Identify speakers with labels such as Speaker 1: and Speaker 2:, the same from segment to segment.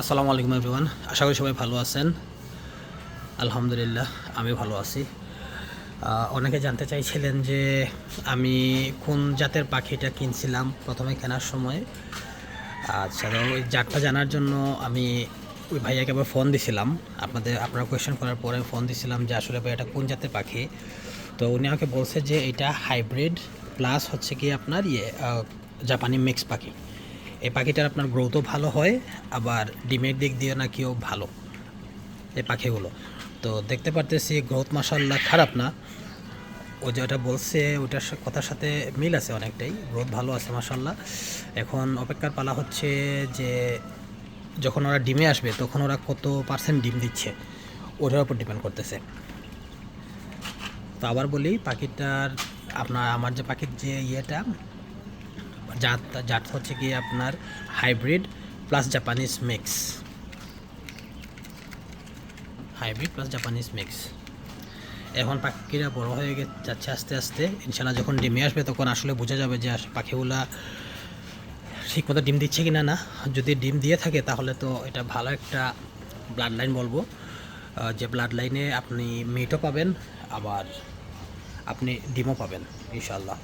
Speaker 1: আসসালামু আলাইকুম এভরিওয়ান আশা করি সবাই ভালো আছেন। আলহামদুলিল্লাহ, আমি ভালো আছি। অনেকে জানতে চাইছিলেন যে আমি কোন জাতের পাখিটা কিনছিলাম প্রথমে কেনার সময়। আচ্ছা ওই জাতটা জানার জন্য আমি ওই ভাইয়াকে আবার ফোন দিছিলাম। আপনাদের, আপনারা কোয়েশ্চেন করার পরে ফোন দিছিলাম যে আসলে ভাই এটা কোন জাতের পাখি? তো উনি আমাকে বলছে যে এটা হাইব্রিড প্লাস হচ্ছে কি আপনার ইয়ে জাপানি মিক্স পাখি। এই পাখিটার আপনার গ্রোথও ভালো হয়, আবার ডিমের দিক দিয়ে না নাকিও ভালো, এই পাখিগুলো। তো দেখতে পারতেছি গ্রোথ মাসাল্লাহ খারাপ না। ও যেটা বলছে ওটার কথার সাথে মিল আছে অনেকটাই গ্রোথ ভালো আছে মাসাল্লাহ এখন অপেক্ষার পালা হচ্ছে যে, যখন ওরা ডিমে আসবে, তখন ওরা কত পার্সেন্ট ডিম দিচ্ছে, ওটার উপর ডিপেন্ড করতেছে। তো আবার বলি, পাখিটার, আপনার, আমার যে পাখির যে ইয়েটা জাত জাত হচ্ছে কি আপনার hybrid plus Japanese mix. Hybrid plus Japanese mix. এখন পাখিরা বড় হয়ে যাচ্ছে আস্তে আস্তে। ইনশাল্লাহ যখন ডিমে আসবে তখন আসলে বোঝা যাবে যে পাখিগুলা ঠিকমতো ডিম দিচ্ছে কি না। না যদি ডিম দিয়ে থাকে তাহলে তো এটা ভালো একটা ব্লাড লাইন বলব যে ব্লাড লাইনে আপনি মিটও পাবেন, আবার আপনি ডিমও পাবেন, ইনশাল্লাহ।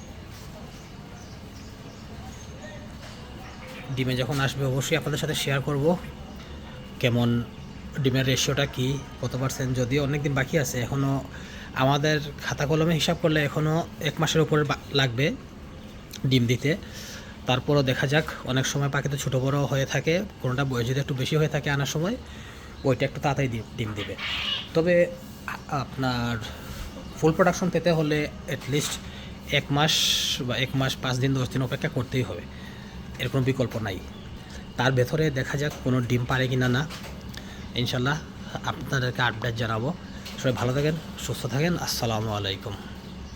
Speaker 1: ডিমে যখন আসবে অবশ্যই আপনাদের সাথে শেয়ার করব। কেমন ডিমের রেশিওটা কি, কত পার্সেন্ট যদিও অনেক দিন বাকি আছে এখনও আমাদের খাতা কলমে হিসাব করলে এখনও এক মাসের উপরে লাগবে ডিম দিতে। তারপরও দেখা যাক, অনেক সময় পাখি তো ছোটো বড়ো হয়ে থাকে, কোনোটা বয়স যদি একটু বেশি হয়ে থাকে আনার সময়, ওইটা একটু তাড়াতাড়ি ডিম দিবে। তবে আপনার ফুল প্রোডাকশন পেতে হলে অ্যাটলিস্ট এক মাস বা এক মাস পাঁচ দিন দশ দিন অপেক্ষা করতেই হবে। এর কোনো বিকল্প নাই। তার ভেতরে দেখা যাক কোনো ডিম পারে কি না। না ইনশাল্লাহ আপনাদেরকে আপডেট জানাব। সবাই ভালো থাকেন, সুস্থ থাকেন। আসসালামু আলাইকুম।